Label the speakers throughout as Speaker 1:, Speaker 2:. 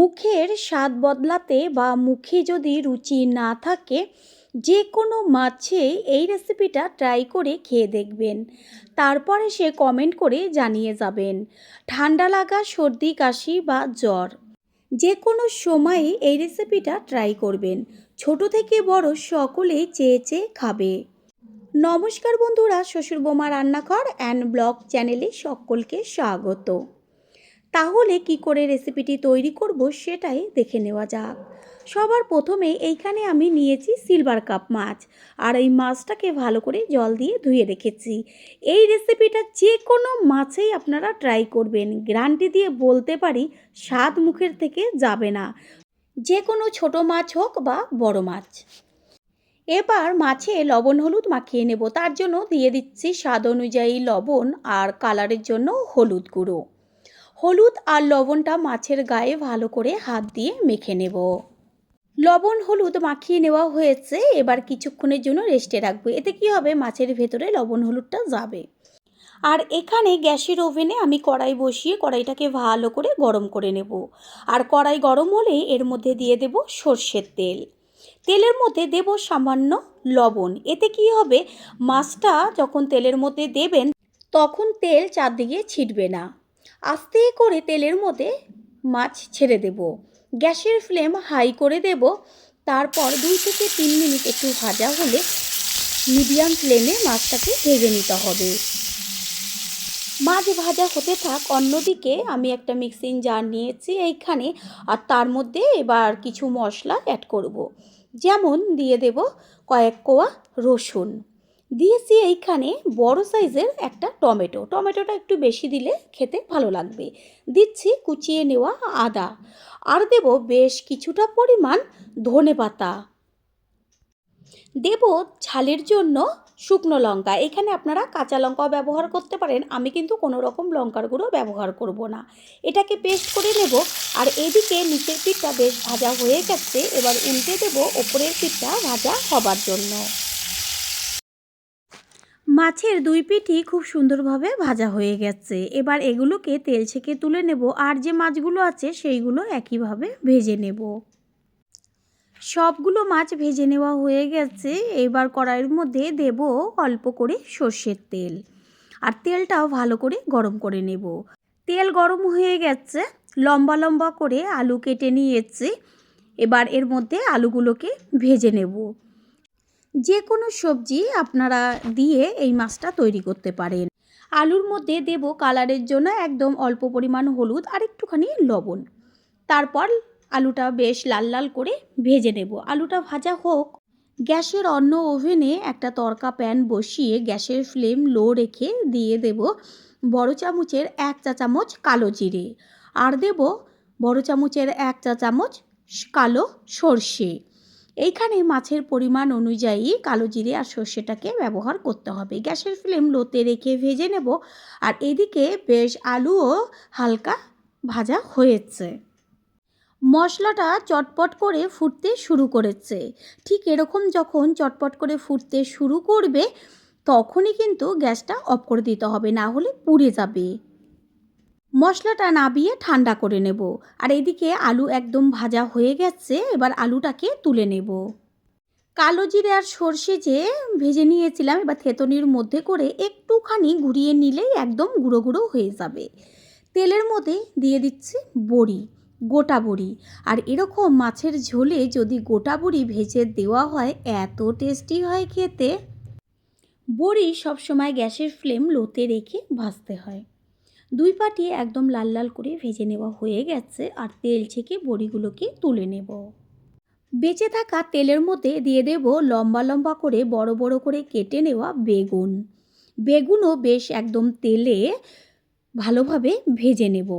Speaker 1: মুখের স্বাদ বদলাতে বা মুখে যদি রুচি না থাকে, যে কোনো মাছে এই রেসিপিটা ট্রাই করে খেয়ে দেখবেন। তারপরে সে কমেন্ট করে জানিয়ে যাবেন, ঠান্ডা লাগা সর্দি, কাশি বা জ্বর। যে কোনো সময়ে এই রেসিপিটা ট্রাই করবেন, ছোট থেকে বড় সকলেই চেয়ে চেয়ে খাবে। নমস্কার বন্ধুরা শ্বশুর বোমা রান্নাঘর অ্যান্ড ব্লগ চ্যানেলে সকলকে স্বাগত। তাহলে কি করে রেসিপিটি তৈরি করব সেটাই দেখে নেওয়া যাক। সবার প্রথমে এইখানে আমি নিয়েছি সিলভার কাপ মাছ আর এই মাছটাকে ভালো করে জল দিয়ে ধুয়ে রেখেছি। এই রেসিপিটা যে কোনো মাছেই আপনারা ট্রাই করবেন। গ্যারান্টি দিয়ে বলতে পারি স্বাদ মুখের থেকে যাবে না। যে কোনো ছোট মাছ হোক বা বড় মাছ। এবার মাছে লবণ হলুদ মাখিয়ে নেব। তার জন্য দিয়ে দিচ্ছি স্বাদ অনুযায়ী লবণ আর কালারের জন্য হলুদ গুঁড়ো। হলুদ আর লবণটা মাছের গায়ে ভালো করে হাত দিয়ে মেখে নেব। লবণ হলুদ মাখিয়ে নেওয়া হয়েছে, এবার কিছুক্ষণের জন্য রেস্টে রাখব। এতে কি হবে? মাছের ভেতরে লবণ হলুদটা যাবে। আর এখানে গ্যাসের ওভেনে আমি কড়াই বসিয়ে কড়াইটাকে ভালো করে গরম করে নেব। আর কড়াই গরম হলে এর মধ্যে দিয়ে দেব সর্ষের তেল। তেলের মধ্যে দেব সামান্য লবণ। এতে কি হবে? মাছটা যখন তেলের মধ্যে দেবেন, তখন তেল চারদিকে ছিটবে না। আস্তে করে তেলের মধ্যে মাছ ছেড়ে দেব। গ্যাসের ফ্লেম হাই করে দেব। তারপর দুই থেকে তিন মিনিট একটু ভাজা হলে মিডিয়াম ফ্লেমে মাছটাকে ভেজে নিতে হবে। মাছ ভাজা হতে থাক, অন্যদিকে আমি একটা মিক্সিং জার নিয়েছি এইখানে আর তার মধ্যে এবার কিছু মশলা অ্যাড করব। যেমন দিয়ে দেব কয়েক কোয়া রসুন। দিয়েছি এইখানে বড় সাইজের একটা টমেটো। টমেটোটা একটু বেশি দিলে খেতে ভালো লাগবে। দিচ্ছি কুচিয়ে নেওয়া আদা। আর দেব বেশ কিছুটা পরিমাণ ধনে পাতা। দেব ঝালের জন্য শুকনো লঙ্কা। এখানে আপনারা কাঁচা লঙ্কাও ব্যবহার করতে পারেন। আমি কিন্তু কোনো রকম লঙ্কার গুঁড়ো ব্যবহার করব না। এটাকে পেস্ট করে নেব। আর এদিকে নিচের পিঠটা বেশ ভাজা হয়ে গেছে। এবার উল্টে দেব ওপরের পিঠটা ভাজা হবার জন্য। মাছের দুই পিঠি খুব সুন্দরভাবে ভাজা হয়ে গেছে। এবার এগুলোকে তেল ছেঁকে তুলে নেব আর যে মাছগুলো আছে সেইগুলো একইভাবে ভেজে নেব। সবগুলো মাছ ভেজে নেওয়া হয়ে গেছে। এবার কড়াইয়ের মধ্যে দেব অল্প করে সর্ষের তেল। আর তেলটাও ভালো করে গরম করে নেব। তেল গরম হয়ে গেছে, লম্বা লম্বা করে আলু কেটে নিয়েছি। এবার এর মধ্যে আলুগুলোকে ভেজে নেব। যে কোনো সবজি আপনারা দিয়ে এই মাছটা তৈরি করতে পারেন। আলুর মধ্যে দেব কালারের জন্য একদম অল্প পরিমাণ হলুদ আর একটুখানি লবণ। তারপর আলুটা বেশ লাল লাল করে ভেজে নেব। আলুটা ভাজা হোক, গ্যাসের অন্য ওভেনে একটা তরকা প্যান বসিয়ে গ্যাসের ফ্লেম লো রেখে দিয়ে দেব বড় চামচের এক চা চামচ কালো জিরে। আর দেব বড় চামচের এক চা চামচ কালো সর্ষে। এইখানে মাছের পরিমাণ অনুযায়ী কালো জিরে আর সর্ষেটাকে ব্যবহার করতে হবে। গ্যাসের ফ্লেম লোতে রেখে ভেজে নেব। আর এদিকে বেশ আলুও হালকা ভাজা হয়েছে। মশলাটা চটপট করে ফুটতে শুরু করেছে। ঠিক এরকম যখন চটপট করে ফুটতে শুরু করবে, তখনই কিন্তু গ্যাসটা অফ করে দিতে হবে, না হলে পুড়ে যাবে। মশলাটা নাবিয়ে ঠান্ডা করে নেব। আর এদিকে আলু একদম ভাজা হয়ে গেছে, এবার আলুটাকে তুলে নেব। কালো জিরে আর সর্ষে যে ভেজে নিয়েছিলাম, এবার থেতনির মধ্যে করে একটুখানি ঘুরিয়ে নিলেই একদম গুঁড়ো গুঁড়ো হয়ে যাবে। তেলের মধ্যে দিয়ে দিচ্ছি বড়ি, গোটা বড়ি। আর এরকম মাছের ঝোলে যদি গোটা বড়ি ভেজে দেওয়া হয়, এত টেস্টি হয় খেতে। বড়ি সবসময় গ্যাসের ফ্লেম লোতে রেখে ভাজতে হয়। দুই পাটি একদম লাল লাল করে ভেজে নেওয়া হয়ে গেছে আর তেল ছেঁকে বড়িগুলোকে তুলে নেব। বেঁচে থাকা তেলের মধ্যে দিয়ে দেব লম্বা লম্বা করে বড় বড় করে কেটে নেওয়া বেগুন। বেগুনও বেশ একদম তেলে ভালোভাবে ভেজে নেব।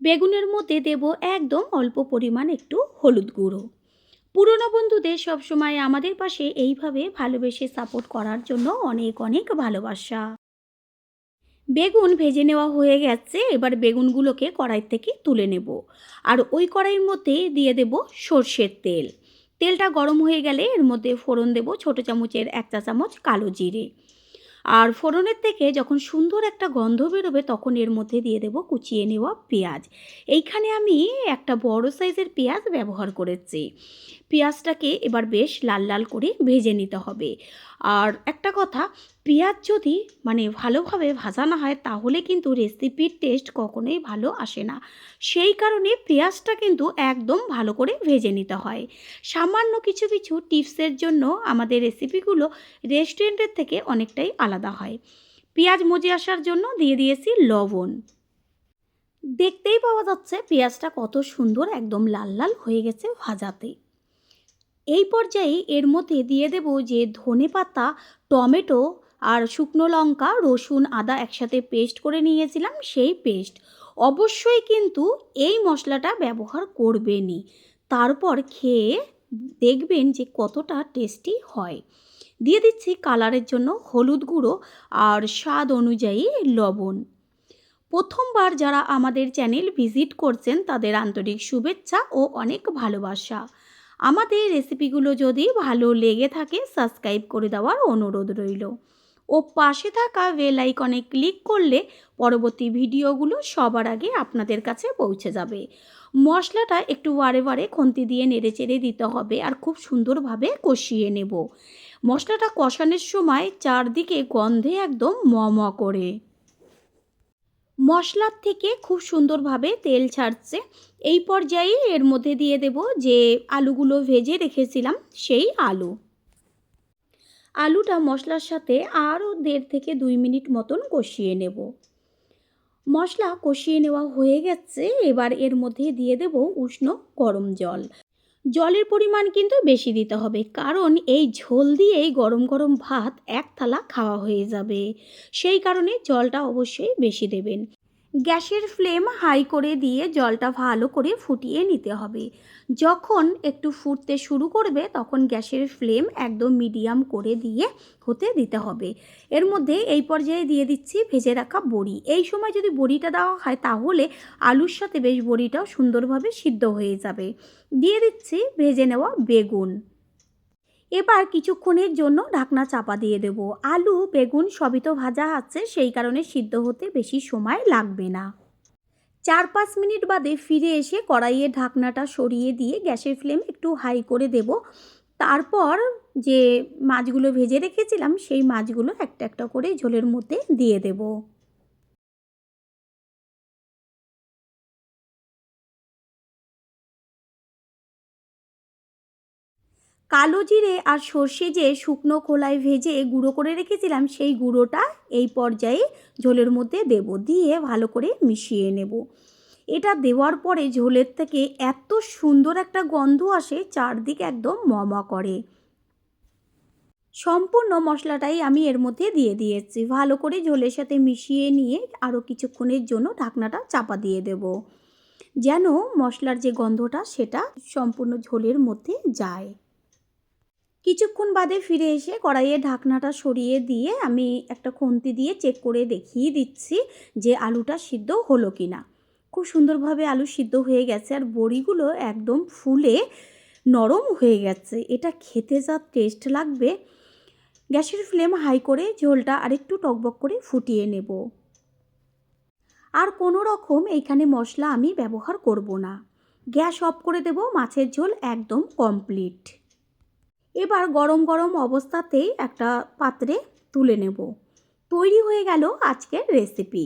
Speaker 1: বেগুনের মধ্যে দেব একদম অল্প পরিমাণ একটু হলুদ গুঁড়ো। পুরনো বন্ধুদের সবসময় আমাদের পাশে এইভাবে ভালোবেসে সাপোর্ট করার জন্য অনেক অনেক ভালোবাসা। বেগুন ভেজে নেওয়া হয়ে গেছে, এবার বেগুনগুলোকে কড়াই থেকে তুলে নেব। আর ওই কড়াইয়ের মধ্যে দিয়ে দেব সর্ষের তেল। তেলটা গরম হয়ে গেলে এর মধ্যে ফোড়ন দেব ছোটো চামচের এক চা চামচ কালো জিরে। আর ফোড়নের থেকে যখন সুন্দর একটা গন্ধ বেরোবে তখন এর মধ্যে দিয়ে দেব কুচিয়ে নেওয়া পেঁয়াজ। এইখানে আমি একটা বড় সাইজের পেঁয়াজ ব্যবহার করেছি। পেঁয়াজটাকে এবার বেশ লাল লাল করে ভেজে নিতে হবে। আর একটা কথা, পেঁয়াজ যদি মানে ভালোভাবে ভাজা না হয়, তাহলে কিন্তু রেসিপির টেস্ট কখনোই ভালো আসে না। সেই কারণে পেঁয়াজটা কিন্তু একদম ভালো করে ভেজে নিতে হয়। সামান্য কিছু কিছু টিপসের জন্য আমাদের রেসিপিগুলো রেস্টুরেন্টের থেকে অনেকটাই আলাদা হয়। পেঁয়াজ মজে আসার জন্য দিয়ে দিয়েছি লবণ। দেখতেই পাওয়া যাচ্ছে পেঁয়াজটা কত সুন্দর একদম লাল লাল হয়ে গেছে ভাজাতে। এই পর্যায়ে এর মধ্যে দিয়ে দেব যে ধনে পাতা, টমেটো আর শুকনো লঙ্কা, রসুন, আদা একসাথে পেস্ট করে নিয়েছিলাম সেই পেস্ট। অবশ্যই কিন্তু এই মশলাটা ব্যবহার করবেনই। তারপর খেয়ে দেখবেন যে কতটা টেস্টি হয়। দিয়ে দিচ্ছি কালারের জন্য হলুদ গুঁড়ো আর স্বাদ অনুযায়ী লবণ। প্রথমবার যারা আমাদের চ্যানেল ভিজিট করছেন তাদের আন্তরিক শুভেচ্ছা ও অনেক ভালোবাসা। আমাদের রেসিপিগুলো যদি ভালো লেগে থাকে, সাবস্ক্রাইব করে দেওয়ার অনুরোধ রইল। ও পাশে থাকা বেল আইকনে ক্লিক করলে পরবর্তী ভিডিওগুলো সবার আগে আপনাদের কাছে পৌঁছে যাবে। মশলাটা একটু বারে বারে খন্তি দিয়ে নেড়ে চেড়ে দিতে হবে আর খুব সুন্দরভাবে কষিয়ে নেব। মশলাটা কষানোর সময় চারদিকে গন্ধে একদম ম করে। মশলার থেকে খুব সুন্দরভাবে তেল ছাড়ছে। এই পর্যায়ে এর মধ্যে দিয়ে দেব যে আলুগুলো ভেজে রেখেছিলাম, সেই আলু। আলুটা মশলার সাথে আরও দেড় থেকে দুই মিনিট মতন কষিয়ে নেব। মশলা কষিয়ে নেওয়া হয়ে গেছে, এবার এর মধ্যে দিয়ে দেব উষ্ণ গরম জল। জলের পরিমাণ কিন্তু বেশি দিতে হবে। কারণ এই ঝোল দিয়েই গরম গরম ভাত এক থালা খাওয়া হয়ে যাবে। সেই কারণে জলটা অবশ্যই বেশি দেবেন। গ্যাসের ফ্লেম হাই করে দিয়ে জলটা ভালো করে ফুটিয়ে নিতে হবে। যখন একটু ফুটতে শুরু করবে, তখন গ্যাসের ফ্লেম একদম মিডিয়াম করে দিয়ে হতে দিতে হবে। এর মধ্যে এই পর্যায়ে দিয়ে দিচ্ছি ভেজে রাখা বড়ি। এই সময় যদি বড়িটা দেওয়া হয়, তাহলে আলুর সাথে বেশ বড়িটাও সুন্দরভাবে সিদ্ধ হয়ে যাবে। দিয়ে দিচ্ছি ভেজে নেওয়া বেগুন। এবার কিছুক্ষণের জন্য ঢাকনা চাপা দিয়ে দেব। আলু, বেগুন সবই তো ভাজা আছে, সেই কারণে সিদ্ধ হতে বেশি সময় লাগবে না। চার পাঁচ মিনিট বাদে ফিরে এসে কড়াইয়ের ঢাকনাটা সরিয়ে দিয়ে গ্যাসের ফ্লেম একটু হাই করে দেব। তারপর যে মাছগুলো ভেজে রেখেছিলাম, সেই মাছগুলো একটা একটা করে ঝোলের মধ্যে দিয়ে দেবো। কালো জিরে আর সর্ষে যে শুকনো খোলায় ভেজে গুঁড়ো করে রেখেছিলাম, সেই গুঁড়োটা এই পর্যায়ে ঝোলের মধ্যে দেব। দিয়ে ভালো করে মিশিয়ে নেব। এটা দেওয়ার পরে ঝোলের থেকে এত সুন্দর একটা গন্ধ আসে, চারদিক একদম মমা করে। সম্পূর্ণ মশলাটাই আমি এর মধ্যে দিয়ে দিয়েছি। ভালো করে ঝোলের সাথে মিশিয়ে নিয়ে আরও কিছুক্ষণের জন্য ঢাকনাটা চাপা দিয়ে দেব। যেন মশলার যে গন্ধটা, সেটা সম্পূর্ণ ঝোলের মধ্যে যায়। কিছুক্ষণ বাদে ফিরে এসে কড়াইয়ের ঢাকনাটা সরিয়ে দিয়ে আমি একটা খুন্তি দিয়ে চেক করে দেখিয়ে দিচ্ছি যে আলুটা সিদ্ধ হলো কি না। খুব সুন্দরভাবে আলু সিদ্ধ হয়ে গেছে আর বড়িগুলো একদম ফুলে নরম হয়ে গেছে। এটা খেতে যা টেস্ট লাগবে। গ্যাসের ফ্লেম হাই করে ঝোলটা আরেকটু টকবক করে ফুটিয়ে নেব। আর কোনো রকম এইখানে মশলা আমি ব্যবহার করব না। গ্যাস অফ করে দেব, মাছের ঝোল একদম কমপ্লিট। এবার গরম গরম অবস্থাতেই একটা পাত্রে তুলে নেব। তৈরি হয়ে গেল আজকের রেসিপি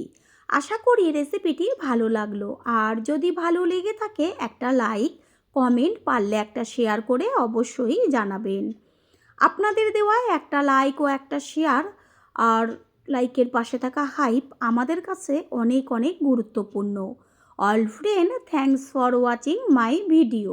Speaker 1: আশা করি রেসিপিটি ভালো লাগল। আর যদি ভালো লেগে থাকে একটা লাইক কমেন্ট পারলে একটা শেয়ার করে অবশ্যই জানাবেন। আপনাদের দেওয়া একটা লাইক ও একটা শেয়ার আর লাইকের পাশে থাকা হাইপ আমাদের কাছে অনেক অনেক গুরুত্বপূর্ণ। All friend thanks for watching my video